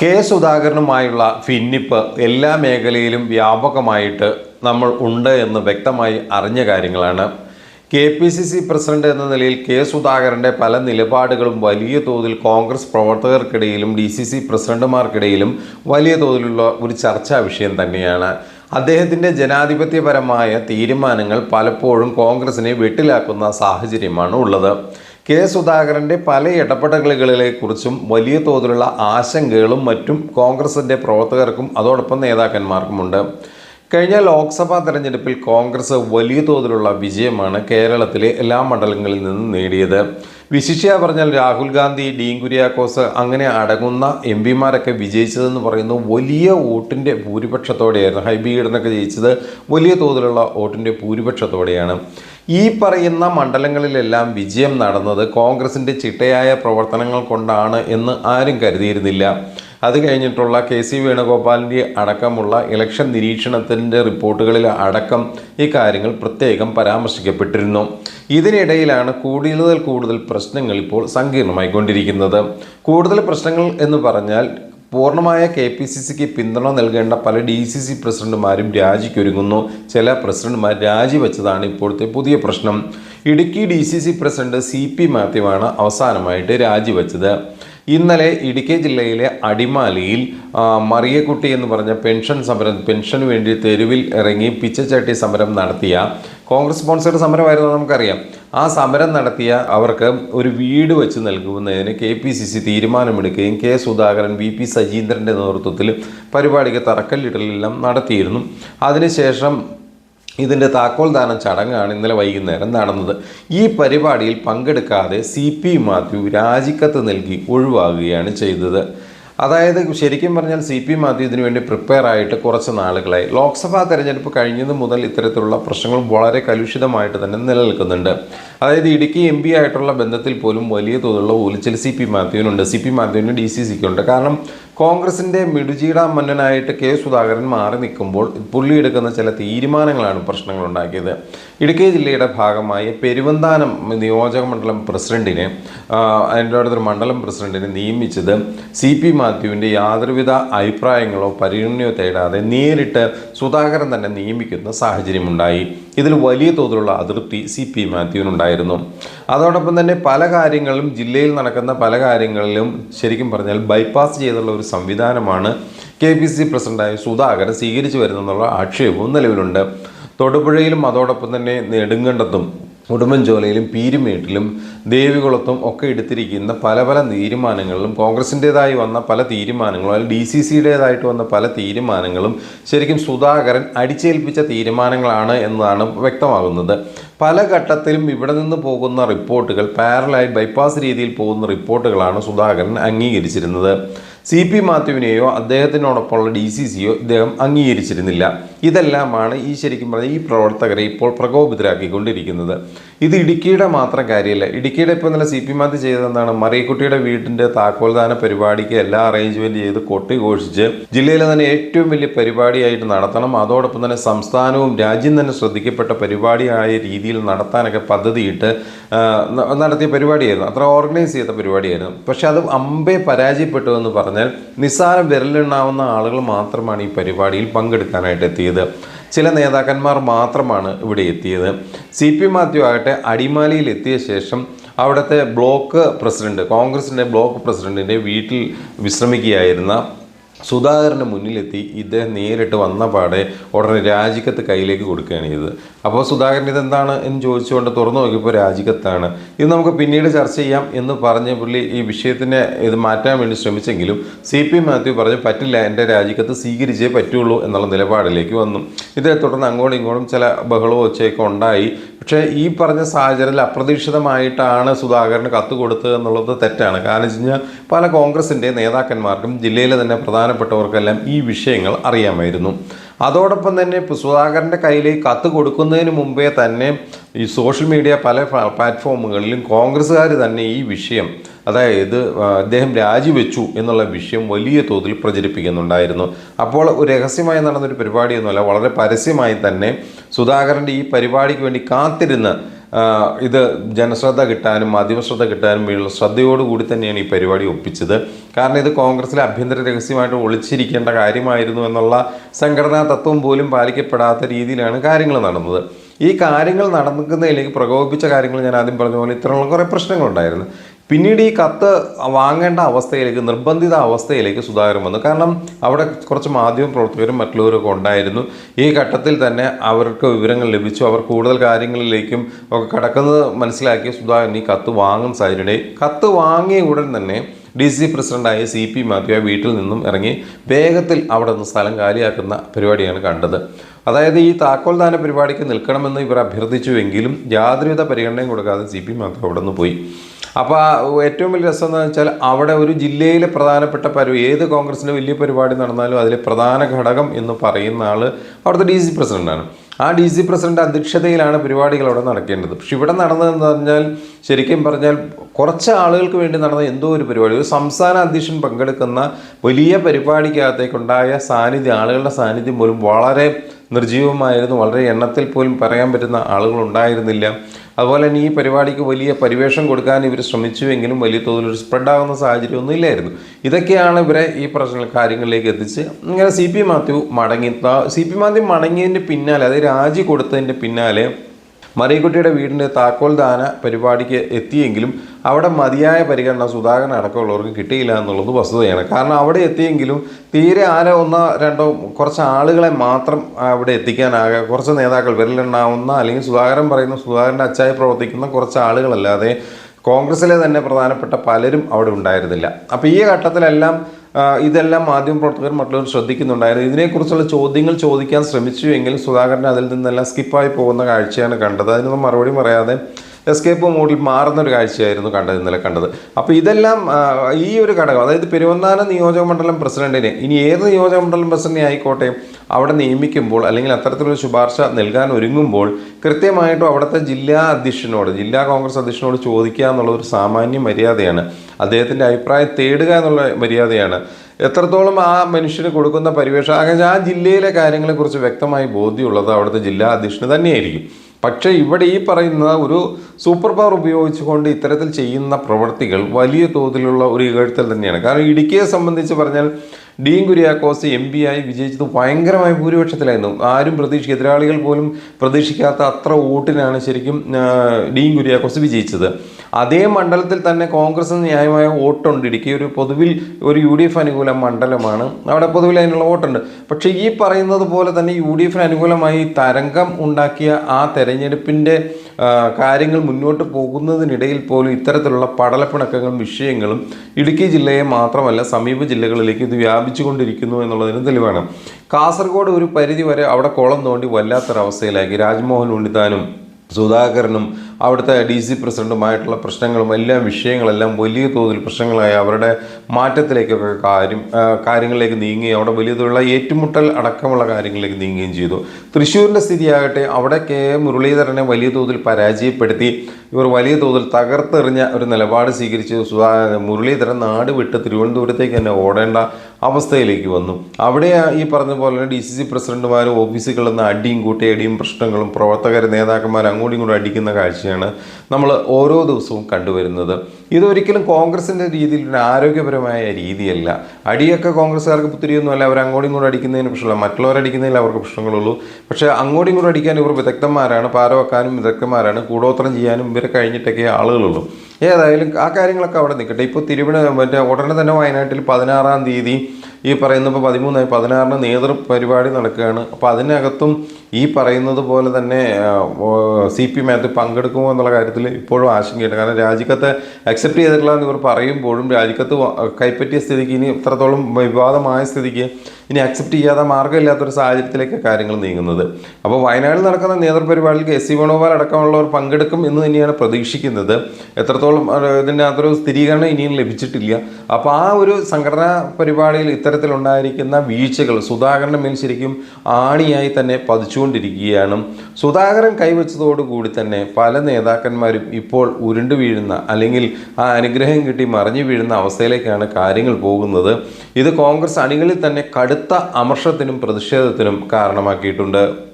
K സുധാകരനുമായുള്ള ഭിന്നിപ്പ് എല്ലാ മേഖലയിലും വ്യാപകമായിട്ട് നമ്മൾ ഉണ്ട് എന്ന് വ്യക്തമായി അറിഞ്ഞ കാര്യങ്ങളാണ്. K P C C president എന്ന നിലയിൽ കെ സുധാകരന്റെ പല നിലപാടുകളും വലിയ തോതിൽ കോൺഗ്രസ് പ്രവർത്തകർക്കിടയിലും ഡി സി സി പ്രസിഡന്റുമാർക്കിടയിലും വലിയ തോതിലുള്ള ഒരു ചർച്ചാ വിഷയം തന്നെയാണ്. അദ്ദേഹത്തിന്റെ ജനാധിപത്യപരമായ തീരുമാനങ്ങൾ പലപ്പോഴും കോൺഗ്രസിനെ വെട്ടിലാക്കുന്ന സാഹചര്യമാണ് ഉള്ളത്. കെ സുധാകരന്റെ പല ഇടപെടലുകളെക്കുറിച്ചും വലിയ തോതിലുള്ള ആശങ്കകളും മറ്റും കോൺഗ്രസിന്റെ പ്രവർത്തകർക്കും അതോടൊപ്പം നേതാക്കന്മാർക്കുമുണ്ട്. കഴിഞ്ഞ ലോക്സഭാ തെരഞ്ഞെടുപ്പിൽ കോൺഗ്രസ് വലിയ തോതിലുള്ള വിജയമാണ് കേരളത്തിലെ എല്ലാ മണ്ഡലങ്ങളിൽ നിന്നും നേടിയത്. വിശിഷ്യ പറഞ്ഞാൽ രാഹുൽ ഗാന്ധി ഡീൻ കുര്യാക്കോസ് അങ്ങനെ അടങ്ങുന്ന എം പിമാരൊക്കെ വിജയിച്ചതെന്ന് പറയുന്നു. വലിയ വോട്ടിന്റെ ഭൂരിപക്ഷത്തോടെയായിരുന്നു. ഹൈബി ഈഡനൊക്കെ ജയിച്ചത് വലിയ തോതിലുള്ള വോട്ടിന്റെ ഭൂരിപക്ഷത്തോടെയാണ്. ഈ പറയുന്ന മണ്ഡലങ്ങളിലെല്ലാം വിജയം നടന്നത് കോൺഗ്രസിന്റെ ചിട്ടയായ പ്രവർത്തനങ്ങൾ കൊണ്ടാണ് എന്ന് ആരും കരുതിയിരുന്നില്ല. അത് കഴിഞ്ഞിട്ടുള്ള കെ സി വേണുഗോപാലിന്റെ അടക്കമുള്ള ഇലക്ഷൻ നിരീക്ഷണത്തിന്റെ റിപ്പോർട്ടുകളിൽ അടക്കം ഈ കാര്യങ്ങൾ പ്രത്യേകം പരാമർശിക്കപ്പെട്ടിരുന്നു. ഇതിനിടയിലാണ് കൂടുതൽ കൂടുതൽ പ്രശ്നങ്ങൾ ഇപ്പോൾ സങ്കീർണമായിക്കൊണ്ടിരിക്കുന്നത്. കൂടുതൽ പ്രശ്നങ്ങൾ എന്ന് പറഞ്ഞാൽ പൂർണമായ കെ പി സി സിക്ക് പിന്തുണ നൽകേണ്ട പല ഡി സി സി പ്രസിഡന്റുമാരും രാജിക്കൊരുങ്ങുന്നു. ചില പ്രസിഡന്റുമാർ രാജിവെച്ചതാണ് ഇപ്പോഴത്തെ പുതിയ പ്രശ്നം. Idukki D C C president C P മാത്യുവാണ് അവസാനമായിട്ട് രാജിവെച്ചത്. ഇന്നലെ ഇടുക്കി ജില്ലയിലെ അടിമാലിയിൽ മറിയക്കുട്ടി എന്ന് പറഞ്ഞ പെൻഷൻ സമരം പെൻഷന് വേണ്ടി തെരുവിൽ ഇറങ്ങി പിച്ചച്ചട്ടി സമരം നടത്തിയ കോൺഗ്രസ് സ്പോൺസേഡ് സമരമായിരുന്നു നമുക്കറിയാം. ആ സമരം നടത്തിയ അവർക്ക് ഒരു വീട് വെച്ച് നൽകുന്നതിന് കെ പി സി സി തീരുമാനമെടുക്കുകയും കെ സുധാകരൻ വി പി സജീന്ദ്രന്റെ നേതൃത്വത്തിൽ പരിപാടിക്ക് തറക്കല്ലിടലെല്ലാം നടത്തിയിരുന്നു. അതിനുശേഷം ഇതിന്റെ താക്കോൽ ദാനം ചടങ്ങാണ് ഇന്നലെ വൈകുന്നേരം നടന്നത്. ഈ പരിപാടിയിൽ പങ്കെടുക്കാതെ സി പി മാത്യു രാജിക്കത്ത് നൽകി ഒഴിവാകുകയാണ് ചെയ്തത്. അതായത് ശരിക്കും പറഞ്ഞാൽ സി പി മാത്യു ഇതിനു വേണ്ടി പ്രിപ്പയർ ആയിട്ട് കുറച്ച് നാളുകളായി. ലോക്സഭാ തെരഞ്ഞെടുപ്പ് കഴിഞ്ഞത് മുതൽ ഇത്തരത്തിലുള്ള പ്രശ്നങ്ങൾ വളരെ കലുഷിതമായിട്ട് തന്നെ നിലനിൽക്കുന്നുണ്ട്. അതായത് ഇടുക്കി എം പി ആയിട്ടുള്ള ബന്ധത്തിൽ പോലും വലിയ തോതിലുള്ള ഒലിച്ചൽ സി പി മാത്യുവിനുണ്ട്. സി പി മാത്യുവിന് ഡി സി സിക്കുണ്ട് കാരണം കോൺഗ്രസിന്റെ മിടുചീട മന്നനായിട്ട് കെ സുധാകരൻ മാറി നിൽക്കുമ്പോൾ പുള്ളി എടുക്കുന്ന ചില തീരുമാനങ്ങളാണ് പ്രശ്നങ്ങൾ ഉണ്ടാക്കിയത് ഇടുക്കി ജില്ലയുടെ ഭാഗമായ പെരുവന്താനം നിയോജക മണ്ഡലം പ്രസിഡന്റിനെ അതിന്റെ മണ്ഡലം പ്രസിഡന്റിനെ നിയമിച്ചത് സി പി മാത്യുവിന്റെ യാതൊരുവിധ അഭിപ്രായങ്ങളോ പരിഗണനയോ തേടാതെ നേരിട്ട് സുധാകരൻ തന്നെ നിയമിക്കുന്ന സാഹചര്യമുണ്ടായി. ഇതിൽ വലിയ തോതിലുള്ള അതൃപ്തി സി പി മാത്യുവിനുണ്ടായിരുന്നു അതോടൊപ്പം തന്നെ പല കാര്യങ്ങളും ജില്ലയിൽ നടക്കുന്ന പല കാര്യങ്ങളിലും ശരിക്കും പറഞ്ഞാൽ ബൈപ്പാസ് ചെയ്തുള്ള ഒരു സംവിധാനമാണ് കെ പി സി പ്രസിഡന്റായ സുധാകരൻ സ്വീകരിച്ചു വരുന്നെന്നുള്ള ആക്ഷേപവും നിലവിലുണ്ട്. തൊടുപുഴയിലും അതോടൊപ്പം തന്നെ നെടുങ്കണ്ടത്തും ഉടുമ്പൻചോലയിലും പീരുമേട്ടിലും ദേവികുളത്തും ഒക്കെ എടുത്തിരിക്കുന്ന പല പല തീരുമാനങ്ങളിലും കോൺഗ്രസിന്റെതായി വന്ന പല തീരുമാനങ്ങളും അല്ലെങ്കിൽ ഡി സി സിയുടേതായിട്ട് വന്ന പല തീരുമാനങ്ങളും ശരിക്കും സുധാകരൻ അടിച്ചേൽപ്പിച്ച തീരുമാനങ്ങളാണ് എന്നതാണ് വ്യക്തമാകുന്നത്. പല ഘട്ടത്തിലും ഇവിടെ നിന്ന് പോകുന്ന റിപ്പോർട്ടുകൾ പാരലായി ബൈപ്പാസ് രീതിയിൽ പോകുന്ന റിപ്പോർട്ടുകളാണ് സുധാകരൻ അംഗീകരിച്ചിരുന്നത്. സി പി മാത്യുവിനെയോ അദ്ദേഹത്തിനോടൊപ്പമുള്ള ഡി സി സിയോ ഇദ്ദേഹം അംഗീകരിച്ചിരുന്നില്ല. ഇതെല്ലാമാണ് ഈ ശരിക്കും പറഞ്ഞാൽ ഈ പ്രവർത്തകരെ ഇപ്പോൾ പ്രകോപിതരാക്കിക്കൊണ്ടിരിക്കുന്നത്. ഇത് ഇടുക്കിയുടെ മാത്രം കാര്യമല്ല. ഇടുക്കിയുടെ ഇപ്പോൾ നല്ല സി പി മാത്യു ചെയ്തതെന്താണ്? മറിയക്കുട്ടിയുടെ വീടിന്റെ താക്കോൽദാന പരിപാടിക്ക് എല്ലാ അറേഞ്ച്മെന്റ് ചെയ്ത് കൊട്ടി ഘോഷിച്ച് ജില്ലയിലെ തന്നെ ഏറ്റവും വലിയ പരിപാടിയായിട്ട് നടത്തണം. അതോടൊപ്പം തന്നെ സംസ്ഥാനവും രാജ്യം തന്നെ ശ്രദ്ധിക്കപ്പെട്ട പരിപാടിയായ രീതിയിൽ നടത്താനൊക്കെ പദ്ധതിയിട്ട് നടത്തിയ പരിപാടിയായിരുന്നു. അത്ര ഓർഗനൈസ് ചെയ്ത പരിപാടിയായിരുന്നു. പക്ഷെ അത് അമ്പേ പരാജയപ്പെട്ടു എന്ന് പറഞ്ഞാൽ നിസ്സാരം വിരലുണ്ടാവുന്ന ആളുകൾ മാത്രമാണ് ഈ പരിപാടിയിൽ പങ്കെടുക്കാനായിട്ട് എത്തിയത്. ചില നേതാക്കന്മാർ മാത്രമാണ് ഇവിടെ എത്തിയത്. സി പി മാത്യു ആകട്ടെ അടിമാലിയിൽ എത്തിയ ശേഷം അവിടുത്തെ ബ്ലോക്ക് പ്രസിഡന്റ് കോൺഗ്രസിന്റെ ബ്ലോക്ക് പ്രസിഡന്റിന്റെ വീട്ടിൽ വിശ്രമിക്കുകയായിരുന്ന സുധാകരന്റെ മുന്നിലെത്തി ഇദ്ദേഹം നേരിട്ട് വന്ന പാടെ ഉടനെ രാജിക്കത്ത് കയ്യിലേക്ക് കൊടുക്കുകയാണ് ചെയ്തത്. അപ്പോൾ സുധാകരൻ ഇതെന്താണ് എന്ന് ചോദിച്ചുകൊണ്ട് തുറന്നു നോക്കിയപ്പോൾ രാജിക്കത്താണ്. ഇത് നമുക്ക് പിന്നീട് ചർച്ച ചെയ്യാം എന്ന് പറഞ്ഞ് പുള്ളി ഈ വിഷയത്തിനെ ഇത് മാറ്റാൻ വേണ്ടി ശ്രമിച്ചെങ്കിലും സി പി മാത്യു പറഞ്ഞു പറ്റില്ല എന്റെ രാജിക്കത്ത് സ്വീകരിച്ചേ പറ്റുള്ളൂ എന്നുള്ള നിലപാടിലേക്ക് വന്നു. ഇതേ തുടർന്ന് അങ്ങോട്ടും ഇങ്ങോട്ടും ചില ബഹളവും ഒച്ചയൊക്കെ ഉണ്ടായി. പക്ഷേ ഈ പറഞ്ഞ സാഹചര്യത്തിൽ അപ്രതീക്ഷിതമായിട്ടാണ് സുധാകരന് കത്ത് കൊടുത്തത് എന്നുള്ളത് തെറ്റാണ്. കാരണം വെച്ച് കഴിഞ്ഞാൽ പല കോൺഗ്രസിന്റെ നേതാക്കന്മാർക്കും ജില്ലയിലെ തന്നെ പ്രധാനപ്പെട്ടവർക്കെല്ലാം ഈ വിഷയങ്ങൾ അറിയാമായിരുന്നു. അതോടൊപ്പം തന്നെ സുധാകരന്റെ കയ്യിലേക്ക് കത്ത് കൊടുക്കുന്നതിന് മുമ്പേ തന്നെ ഈ സോഷ്യൽ മീഡിയ പല പ്ലാറ്റ്ഫോമുകളിലും കോൺഗ്രസ്സുകാർ തന്നെ ഈ വിഷയം അതായത് അദ്ദേഹം രാജിവെച്ചു എന്നുള്ള വിഷയം വലിയ തോതിൽ പ്രചരിപ്പിക്കുന്നുണ്ടായിരുന്നു. അപ്പോൾ രഹസ്യമായി നടന്നൊരു പരിപാടിയൊന്നുമല്ല വളരെ പരസ്യമായി തന്നെ സുധാകരന്റെ ഈ പരിപാടിക്ക് വേണ്ടി കാത്തിരുന്ന് ഇത് ജനശ്രദ്ധ കിട്ടാനും മാധ്യമശ്രദ്ധ കിട്ടാനും വേണ്ടിയുള്ള ശ്രദ്ധയോടുകൂടി തന്നെയാണ് ഈ പരിപാടി ഒപ്പിച്ചത്. കാരണം ഇത് കോൺഗ്രസിലെ ആഭ്യന്തര രഹസ്യമായിട്ട് ഒളിച്ചിരിക്കേണ്ട കാര്യമായിരുന്നു എന്നുള്ള സംഘടനാ തത്വം പോലും പാലിക്കപ്പെടാത്ത രീതിയിലാണ് കാര്യങ്ങൾ നടന്നത്. ഈ കാര്യങ്ങൾ നടക്കുന്നതിലേക്ക് പ്രകോപിപ്പിച്ച കാര്യങ്ങൾ ഞാൻ ആദ്യം പറഞ്ഞ പോലെ ഇത്തരമുള്ള കുറേ പ്രശ്നങ്ങളുണ്ടായിരുന്നു. പിന്നീട് ഈ കത്ത് വാങ്ങേണ്ട അവസ്ഥയിലേക്ക് നിർബന്ധിത അവസ്ഥയിലേക്ക് സുധാകരൻ വന്നു. കാരണം അവിടെ കുറച്ച് മാധ്യമ പ്രവർത്തകരും മറ്റുള്ളവരൊക്കെ ഉണ്ടായിരുന്നു. ഈ ഘട്ടത്തിൽ തന്നെ അവർക്ക് വിവരങ്ങൾ ലഭിച്ചു. അവർ കൂടുതൽ കാര്യങ്ങളിലേക്കും ഒക്കെ കടക്കുന്നത് മനസ്സിലാക്കി സുധാകരൻ ഈ കത്ത് വാങ്ങുന്ന സാഹചര്യം കത്ത് വാങ്ങിയ ഉടൻ തന്നെ ഡി സി പ്രസിഡന്റായ സി പി മാത്യു വീട്ടിൽ നിന്നും ഇറങ്ങി വേഗത്തിൽ അവിടെ നിന്ന് സ്ഥലം കാലിയാക്കുന്ന പരിപാടിയാണ് കണ്ടത്. അതായത് ഈ താക്കോൽ ദാന പരിപാടിക്ക് നിൽക്കണമെന്ന് ഇവർ അഭ്യർത്ഥിച്ചുവെങ്കിലും യാതൊരുവിധ പരിഗണനയും കൊടുക്കാതെ സി പി മാത്യു അവിടെ നിന്ന് പോയി. അപ്പോൾ ഏറ്റവും വലിയ രസം എന്ന് വെച്ചാൽ അവിടെ ഒരു ജില്ലയിലെ പ്രധാനപ്പെട്ട പരി ഏത് കോൺഗ്രസിന്റെ വലിയ പരിപാടി നടന്നാലും അതിലെ പ്രധാന ഘടകം എന്ന് പറയുന്ന ആൾ അവിടുത്തെ ഡി സി പ്രസിഡന്റാണ് ആ ഡി സി പ്രസിഡന്റ് അധ്യക്ഷതയിലാണ് പരിപാടികൾ അവിടെ നടക്കേണ്ടത്. പക്ഷെ ഇവിടെ നടന്നതെന്ന് പറഞ്ഞാൽ ശരിക്കും പറഞ്ഞാൽ കുറച്ച് ആളുകൾക്ക് വേണ്ടി നടന്ന എന്തോ ഒരു പരിപാടി. ഒരു സംസ്ഥാന അധ്യക്ഷൻ പങ്കെടുക്കുന്ന വലിയ പരിപാടിക്കകത്തേക്കുണ്ടായ സാന്നിധ്യം ആളുകളുടെ സാന്നിധ്യം പോലും വളരെ നിർജീവമായിരുന്നു വളരെ എണ്ണത്തിൽ പോലും പറയാൻ പറ്റുന്ന ആളുകൾ ഉണ്ടായിരുന്നില്ല. അതുപോലെ തന്നെ ഈ പരിപാടിക്ക് വലിയ പരിവേഷം കൊടുക്കാൻ ഇവർ ശ്രമിച്ചുവെങ്കിലും വലിയ തോതിൽ ഒരു സ്പ്രെഡാകുന്ന സാഹചര്യമൊന്നും ഇല്ലായിരുന്നു. ഇതൊക്കെയാണ് ഇവരെ ഈ പ്രശ്ന കാര്യങ്ങളിലേക്ക് എത്തിച്ച് ഇങ്ങനെ സി പി മാത്യു മടങ്ങി സി പി മാത്യു മടങ്ങിയതിന്റെ പിന്നാലെ അതായത് രാജി കൊടുത്തതിന്റെ പിന്നാലെ മറിയക്കുട്ടിയുടെ വീടിന്റെ താക്കോൽ ദാന പരിപാടിക്ക് എത്തിയെങ്കിലും അവിടെ മതിയായ പരിഗണന സുധാകരൻ അടക്കമുള്ളവർക്ക് കിട്ടിയില്ല എന്നുള്ളത് വസ്തുതയാണ്. കാരണം അവിടെ എത്തിയെങ്കിലും തീരെ ആരോ ഒന്നോ രണ്ടോ കുറച്ച് ആളുകളെ മാത്രം അവിടെ എത്തിക്കാനാകെ കുറച്ച് നേതാക്കൾ വിരലുണ്ടാവുന്ന അല്ലെങ്കിൽ സുധാകരൻ പറയുന്ന സുധാകരന്റെ അച്ചായി പ്രവർത്തിക്കുന്ന കുറച്ച് ആളുകളല്ലാതെ കോൺഗ്രസ്സിലെ തന്നെ പ്രധാനപ്പെട്ട പലരും അവിടെ ഉണ്ടായിരുന്നില്ല. അപ്പോൾ ഈ ഘട്ടത്തിലെല്ലാം ഇതെല്ലാം മാധ്യമ പ്രവർത്തകർ മറ്റുള്ളവർ ശ്രദ്ധിക്കുന്നുണ്ടായിരുന്നു. ഇതിനെക്കുറിച്ചുള്ള ചോദ്യങ്ങൾ ചോദിക്കാൻ ശ്രമിച്ചു എങ്കിലും സുധാകരൻ അതിൽ നിന്നെല്ലാം സ്കിപ്പായി പോകുന്ന കാഴ്ചയാണ് കണ്ടത്. അതിനൊന്നും മറുപടി പറയാതെ എസ്കേപ്പ് മോഡിൽ മാറുന്ന ഒരു കാഴ്ചയായിരുന്നു കണ്ടത് ഇന്നലെ കണ്ടത്. അപ്പോൾ ഇതെല്ലാം ഈ ഒരു ഘടകം അതായത് പെരുവന്താനം നിയോജക മണ്ഡലം പ്രസിഡന്റിനെ ഇനി ഏത് നിയോജക മണ്ഡലം പ്രസിഡന്റിനെ ആയിക്കോട്ടെ അവിടെ നിയമിക്കുമ്പോൾ അല്ലെങ്കിൽ അത്തരത്തിലൊരു ശുപാർശ നൽകാൻ ഒരുങ്ങുമ്പോൾ കൃത്യമായിട്ടും അവിടുത്തെ ജില്ലാ അധ്യക്ഷനോട് ജില്ലാ കോൺഗ്രസ് അധ്യക്ഷനോട് ചോദിക്കുക എന്നുള്ള ഒരു സാമാന്യ മര്യാദയാണ്. അദ്ദേഹത്തിന്റെ അഭിപ്രായം തേടുക എന്നുള്ള മര്യാദയാണ്. എത്രത്തോളം ആ മനുഷ്യന് കൊടുക്കുന്ന പരിവേഷം അങ്ങനെ ആ ജില്ലയിലെ കാര്യങ്ങളെക്കുറിച്ച് വ്യക്തമായി ബോധ്യമുള്ളത് അവിടുത്തെ ജില്ലാ അധ്യക്ഷന് തന്നെയായിരിക്കും. പക്ഷേ ഇവിടെ ഈ പറയുന്ന ഒരു സൂപ്പർ പവർ ഉപയോഗിച്ചുകൊണ്ട് ഇത്തരത്തിൽ ചെയ്യുന്ന പ്രവൃത്തികൾ വലിയ തോതിലുള്ള ഒരു ഇകഴ്ത്തൽ തന്നെയാണ്. കാരണം ഇടുക്കിയെ സംബന്ധിച്ച് പറഞ്ഞാൽ ഡീൻ കുര്യാക്കോസ് എം പി ആയി വിജയിച്ചത് ഭയങ്കരമായ ഭൂരിപക്ഷത്തിലായിരുന്നു. ആരും പ്രതീക്ഷിക്കുക എതിരാളികൾ പോലും പ്രതീക്ഷിക്കാത്ത അത്ര വോട്ടിനാണ് ശരിക്കും ഡീൻ കുര്യാക്കോസ് വിജയിച്ചത്. അതേ മണ്ഡലത്തിൽ തന്നെ കോൺഗ്രസിന് ന്യായമായ വോട്ടുണ്ട്. ഇടുക്കി ഒരു പൊതുവിൽ ഒരു യു ഡി എഫ് അനുകൂല മണ്ഡലമാണ്. അവിടെ പൊതുവിൽ അതിനുള്ള വോട്ടുണ്ട്. പക്ഷേ ഈ പറയുന്നത് പോലെ തന്നെ യു ഡി എഫിന് അനുകൂലമായി തരംഗം ഉണ്ടാക്കിയ ആ തെരഞ്ഞെടുപ്പിന്റെ കാര്യങ്ങൾ മുന്നോട്ട് പോകുന്നതിനിടയിൽ പോലും ഇത്തരത്തിലുള്ള പടലപ്പിണക്കങ്ങളും വിഷയങ്ങളും ഇടുക്കി ജില്ലയെ മാത്രമല്ല സമീപ ജില്ലകളിലേക്ക് ഇത് വ്യാപിച്ചുകൊണ്ടിരിക്കുന്നു എന്നുള്ളതിന് തെളിവാണ്. കാസർഗോഡ് ഒരു പരിധി വരെ അവിടെ കുളം തോണ്ടി വല്ലാത്തൊരവസ്ഥയിലാക്കി രാജ്മോഹൻ ഉണ്ണിത്താനും സുധാകരനും അവിടുത്തെ ഡി സി പ്രസിഡന്റുമായിട്ടുള്ള പ്രശ്നങ്ങളും എല്ലാ വിഷയങ്ങളെല്ലാം വലിയ തോതിൽ പ്രശ്നങ്ങളായി അവരുടെ മാറ്റത്തിലേക്കൊക്കെ കാര്യം കാര്യങ്ങളിലേക്ക് നീങ്ങി അവിടെ വലിയ തോതിലുള്ള ഏറ്റുമുട്ടൽ അടക്കമുള്ള കാര്യങ്ങളിലേക്ക് നീങ്ങുകയും ചെയ്തു. തൃശ്ശൂരിന്റെ സ്ഥിതിയാകട്ടെ അവിടെ കെ മുരളീധരനെ വലിയ തോതിൽ പരാജയപ്പെടുത്തി ഇവർ വലിയ തോതിൽ തകർത്തെറിഞ്ഞ ഒരു നിലപാട് സ്വീകരിച്ച് മുരളീധരൻ നാട് വിട്ട് തിരുവനന്തപുരത്തേക്ക് തന്നെ ഓടേണ്ട അവസ്ഥയിലേക്ക് വന്നു. അവിടെ ഈ പറഞ്ഞ പോലെ ഡി സി സി പ്രസിഡന്റുമാരും ഓഫീസുകളിൽ നിന്ന് അടിയും കൂട്ടിയടിയും പ്രശ്നങ്ങളും പ്രവർത്തകർ നേതാക്കന്മാർ അങ്ങോട്ടും ഇങ്ങോട്ടും അടിക്കുന്ന കാഴ്ചയാണ് നമ്മൾ ഓരോ ദിവസവും കണ്ടുവരുന്നത്. ഇതൊരിക്കലും കോൺഗ്രസിന്റെ രീതിയിൽ ഒരു ആരോഗ്യപരമായ രീതിയല്ല. അടിയൊക്കെ കോൺഗ്രസ്സുകാർക്ക് പുത്തിരിയൊന്നുമല്ല. അവർ അങ്ങോട്ടും ഇങ്ങോട്ടും അടിക്കുന്നതിന് പ്രശ്നമില്ല. മറ്റുള്ളവർ അടിക്കുന്നതിൽ അവർക്ക് പ്രശ്നങ്ങളുള്ളൂ. പക്ഷേ അങ്ങോട്ടും ഇങ്ങോട്ടും അടിക്കാൻ ഇവർ വിദഗ്ധന്മാരാണ്. പാരവെക്കാനും വിദഗ്ധന്മാരാണ്. കൂടോത്രം ചെയ്യാനും ഇവരെ കഴിഞ്ഞിട്ടൊക്കെ ആളുകളുള്ളൂ. ഏതായാലും ആ കാര്യങ്ങളൊക്കെ അവിടെ നിൽക്കട്ടെ. ഇപ്പോൾ തിരുവന മറ്റേ ഉടനെ തന്നെ വയനാട്ടിൽ പതിനാറാം തീയതി ഈ പറയുന്ന ഇപ്പോൾ പതിമൂന്നായി പതിനാറിന് നേതൃ പരിപാടി നടക്കുകയാണ്. അപ്പോൾ അതിനകത്തും ഈ പറയുന്നത് പോലെ തന്നെ സി പി മാത്യു പങ്കെടുക്കുമോ എന്നുള്ള കാര്യത്തിൽ ഇപ്പോഴും ആശങ്കയുണ്ട്. കാരണം രാജിക്കത്ത് അക്സെപ്റ്റ് ചെയ്തിട്ടില്ല എന്ന് ഇവർ പറയുമ്പോഴും രാജിക്കത്ത് കൈപ്പറ്റിയ സ്ഥിതിക്ക് ഇനി ഇത്രത്തോളം വിവാദമായ സ്ഥിതിക്ക് ഇനി അക്സെപ്റ്റ് ചെയ്യാതെ മാർഗമില്ലാത്തൊരു സാഹചര്യത്തിലേക്ക് കാര്യങ്ങൾ നീങ്ങുന്നത്. അപ്പോൾ വയനാട്ടിൽ നടക്കുന്ന നേതൃപരിപാടിയിൽ എസ് സി വേണുഗോപാൽ അടക്കമുള്ളവർ പങ്കെടുക്കും എന്ന് തന്നെയാണ് പ്രതീക്ഷിക്കുന്നത്. എത്രത്തോളം അത് ഇതിന്റെ അതൊരു സ്ഥിരീകരണം ഇനിയും ലഭിച്ചിട്ടില്ല. അപ്പോൾ ആ ഒരു സംഘടനാ പരിപാടിയിൽ ഇത്തരത്തിലുണ്ടായിരിക്കുന്ന വീഴ്ചകൾ സുധാകരന്റെ മേൽ ശരിക്കും ആണിയായി തന്നെ പതിച്ചുകൊണ്ടിരിക്കുകയാണ്. സുധാകരൻ കൈവച്ചതോടുകൂടി തന്നെ പല നേതാക്കന്മാരും ഇപ്പോൾ ഉരുണ്ടു വീഴുന്ന അല്ലെങ്കിൽ ആ അനുഗ്രഹം കിട്ടി മറിഞ്ഞു വീഴുന്ന അവസ്ഥയിലേക്കാണ് കാര്യങ്ങൾ പോകുന്നത്. ഇത് കോൺഗ്രസ് അണികളിൽ തന്നെ കടുത്ത അമർഷത്തിനും പ്രതിഷേധത്തിനും കാരണമാക്കിയിട്ടുണ്ട്.